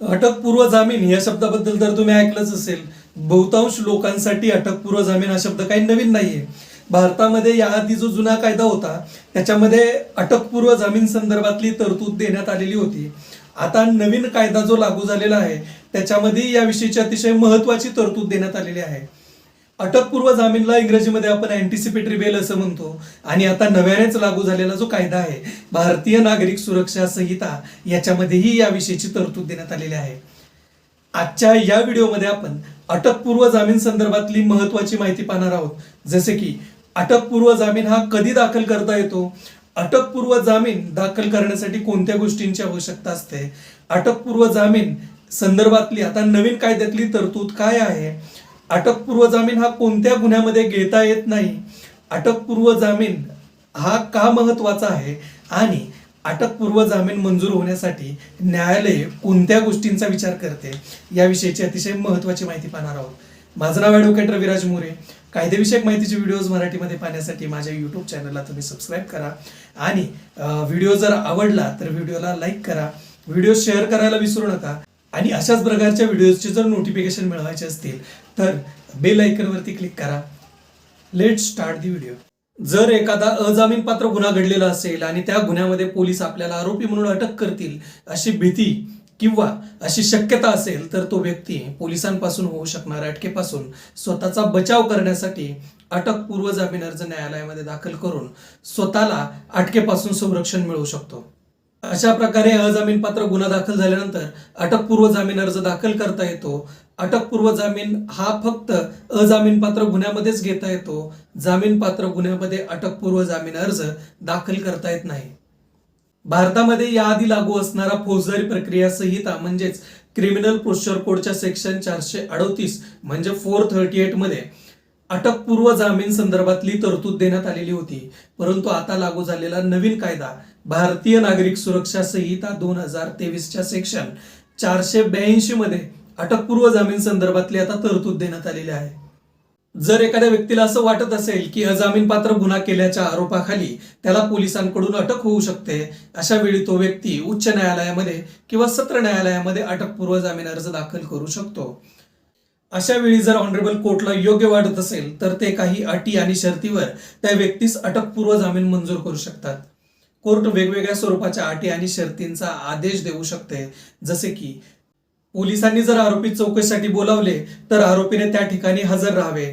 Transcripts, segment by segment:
अटकपूर्व जामीन या शब्दाबद्दल तर तुम्ही ऐकलंच असेल बहुतांश लोकांसाठी अटकपूर्व जामीन हा शब्द काही नवीन नाहीये. भारतामध्ये याआधी जो जुना कायदा होता त्याच्यामध्ये अटकपूर्व जामीन संदर्भातली तरतूद देण्यात आलेली होती. आता नवीन कायदा जो लागू झालेला आहे त्याच्यामध्ये याविषयीची अतिशय महत्वाची तरतूद देण्यात आलेली आहे. अटकपूर्व जामीनला इंग्रजीमध्ये आपण अँटिसिपेटरी बेल असं म्हणतो. आणि आता नव्यानेच लागू झालेला जो कायदा आहे भारतीय नागरिक सुरक्षा संहिता याच्यामध्येही याविषयीची तरतूद देण्यात आलेली आहे. आजच्या या व्हिडिओमध्ये आपण अटकपूर्व जामीन संदर्भातली महत्वाची माहिती पाहणार आहोत. जसे की अटकपूर्व जामीन हा कधी दाखल करता येतो? अटकपूर्व जामीन दाखल करण्यासाठी कोणत्या गोष्टींची आवश्यकता असते? अटकपूर्व जामीन संदर्भातली आता नवीन कायद्यातली तरतूद काय आहे? अटकपूर्व जामीन हा कोणत्या गुन्ह्यामध्ये घेता येत नाही? अटकपूर्व जामीन हा का महत्त्वाचा आहे? आणि अटकपूर्व जामीन मंजूर होण्यासाठी न्यायालय कोणत्या गोष्टींचा विचार करते? याविषयीची अतिशय महत्वाची माहिती पाहणार आहोत. माझं नाव ॲडव्होकेट रविराज मोरे. कायदेविषयक माहितीचे व्हिडिओज मराठीमध्ये पाहण्यासाठी माझ्या यूट्यूब चॅनलला तुम्ही सबस्क्राईब करा. आणि व्हिडिओ जर आवडला तर व्हिडिओला लाईक करा. व्हिडिओ शेअर करायला विसरू नका. आणि अशाच प्रकारच्या व्हिडिओजचे जर नोटिफिकेशन मिळवायचे असतील तर बेल आयकनवरती क्लिक करा. लेट स्टार्ट दी व्हिडिओ जर एखादा अजामीनपात्र गुन्हा घडलेला असेल आणि त्या गुन्ह्यामध्ये पोलीस आपल्याला आरोपी म्हणून अटक करतील अशी भीती किंवा अशी शक्यता असेल तर तो व्यक्ती पोलिसांपासून होऊ शकणाऱ्या अटकेपासून स्वतःचा बचाव करण्यासाठी अटकपूर्व जामीन अर्ज न्यायालयामध्ये दाखल करून स्वतःला अटकेपासून संरक्षण मिळवू शकतो. अशा प्रकारे अजामीनपात्र गुन्हा दाखल झाल्यानंतर अटकपूर्व जामीन अर्ज दाखल करता येतो. अटकपूर्व जामीन हा फक्त अजामीनपात्र गुन्ह्यामध्येच घेता येतो. जामीनपात्र गुन्ह्यामध्ये अटकपूर्व जामीन अर्ज दाखल करता येत नाही. भारतामध्ये याआधी लागू असणारा फौजदारी प्रक्रिया संहिता म्हणजेच क्रिमिनल प्रोसिजर कोडच्या सेक्शन चारशे अडोतीस म्हणजे फोर थर्टी एटमध्ये अटकपूर्व जामीन संदर्भातली तरतूद देण्यात आलेली होती. परंतु आता लागू झालेला नवीन कायदा भारतीय नागरिक सुरक्षा संहिता दोन हजार तेवीसच्या सेक्शन चारशे ब्याऐंशी मध्ये अटकपूर्व जामीन संदर्भातली आता तरतूद देण्यात आलेली आहे. जर एखाद्या व्यक्तीला असं वाटत असेल की अजामीनपात्र गुन्हा केल्याच्या आरोपाखाली त्याला पोलिसांकडून अटक होऊ शकते अशा वेळी तो व्यक्ती उच्च न्यायालयामध्ये किंवा सत्र न्यायालयामध्ये अटकपूर्व जामीन अर्ज दाखल करू शकतो. अशा वेळी जर ऑनरेबल कोर्टला योग्य वाटत असेल तर ते काही अटी आणि शर्तीवर त्या व्यक्तीस अटकपूर्व जामीन मंजूर करू शकतात. कोर्ट वेगवेगळ्या स्वरूपाच्या अटी आणि शर्तींचा आदेश देऊ शकते. जसे की पोलिसांनी जर आरोपी चौकशीसाठी बोलावले तर आरोपीने त्या ठिकाणी हजर राहावे.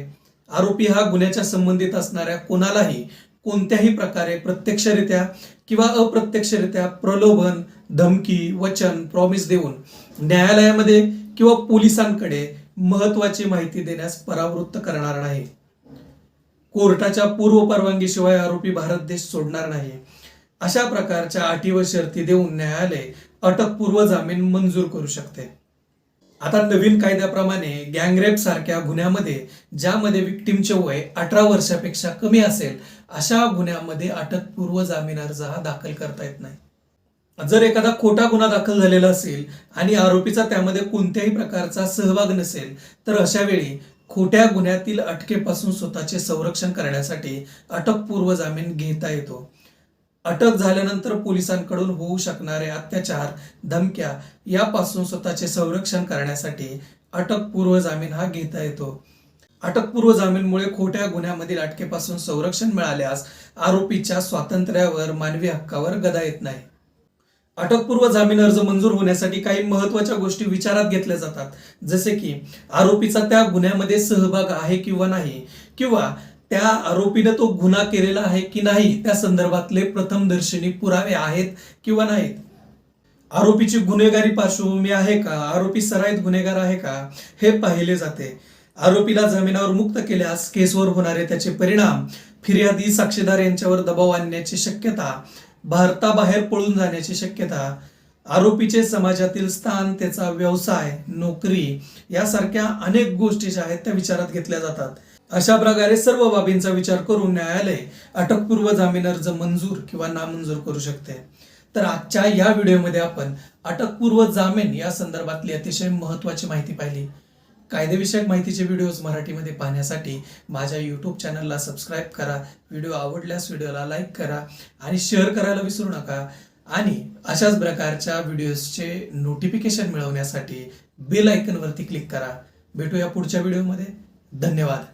आरोपी हा गुन्ह्याच्या संबंधित असणाऱ्या कोणालाही कोणत्याही प्रकारे प्रत्यक्षरित्या किंवा अप्रत्यक्षरित्या प्रलोभन धमकी वचन प्रॉमिस देऊन न्यायालयामध्ये किंवा पोलिसांकडे महत्वाची माहिती देण्यास परावृत्त करणार नाही. कोर्टाच्या पूर्व परवानगीशिवाय आरोपी भारत देश सोडणार नाही. अशा प्रकारच्या अटी व शर्ती देऊन न्यायालय अटकपूर्व जामीन मंजूर करू शकते. आता नवीन कायद्याप्रमाणे गँगरेप सारख्या गुन्ह्यामध्ये ज्यामध्ये विक्टीमचे वय अठरा वर्षापेक्षा कमी असेल अशा गुन्ह्यामध्ये अटकपूर्व जामीन अर्ज हा दाखल करता येत नाही. जर एखादा खोटा गुन्हा दाखल झालेला असेल आणि आरोपीचा त्यामध्ये कोणत्याही प्रकारचा सहभाग नसेल तर अशा वेळी खोट्या गुन्ह्यातील अटकेपासून स्वतःचे संरक्षण करण्यासाठी अटकपूर्व जामीन घेता येतो. अटक झाल्यानंतर पोलिसांकडून होऊ शकणारे अत्याचार धमक्या यापासून स्वतःचे संरक्षण करण्यासाठी अटकपूर्व जामीन हा घेता येतो. अटकपूर्व जामीनमुळे खोट्या गुन्ह्यामधील अटकेपासून संरक्षण मिळाल्यास आरोपीच्या स्वातंत्र्यावर मानवी हक्कावर गदा येत नाही. अटकपूर्व जामीन अर्ज मंजूर होण्यासाठी काही महत्त्वाच्या गोष्टी विचारात घेतल्या जातात. जसे की आरोपीचा त्या गुन्ह्यामध्ये सहभाग आहे किंवा नाही किंवा त्या आरोपीने तो गुन्हा केलेला आहे की नाही? त्या संदर्भातले प्रथमदर्शनी पुरावे आहेत किंवा नाहीत? आरोपीची गुन्हेगारी पार्श्वभूमी आहे का? आरोपी सराईत गुन्हेगार आहे का? हे पाहिले जाते. आरोपीला जामिनावर मुक्त केल्यास केसवर होणारे त्याचे परिणाम फिर्यादी साक्षीदार यांच्यावर दबाव आणण्याची शक्यता भारताबाहेर पळून जाण्याची शक्यता आरोपीचे समाजातील स्थान त्याचा व्यवसाय नोकरी यासारख्या अनेक गोष्टी ज्या आहेत त्या विचारात घेतल्या जातात. अशा प्रकारे सर्व बाबींचा विचार करून न्यायालय अटकपूर्व जामीन अर्ज मंजूर किंवा नामंजूर करू शकते. तर आजच्या या व्हिडिओमध्ये आपण अटकपूर्व जामीन या संदर्भातली अतिशय महत्वाची माहिती पाहिली. कायदेविषयक माहितीचे व्हिडिओज मराठीमध्ये पाहण्यासाठी माझ्या यूट्यूब चॅनलला सबस्क्राईब करा व्हिडिओ आवडल्यास व्हिडिओला लाईक करा आणि शेअर करायला विसरू नका. आणि अशाच प्रकारच्या व्हिडिओजचे नोटिफिकेशन मिळवण्यासाठी बेल आयकनवरती क्लिक करा. भेटूया पुढच्या व्हिडिओमध्ये. धन्यवाद.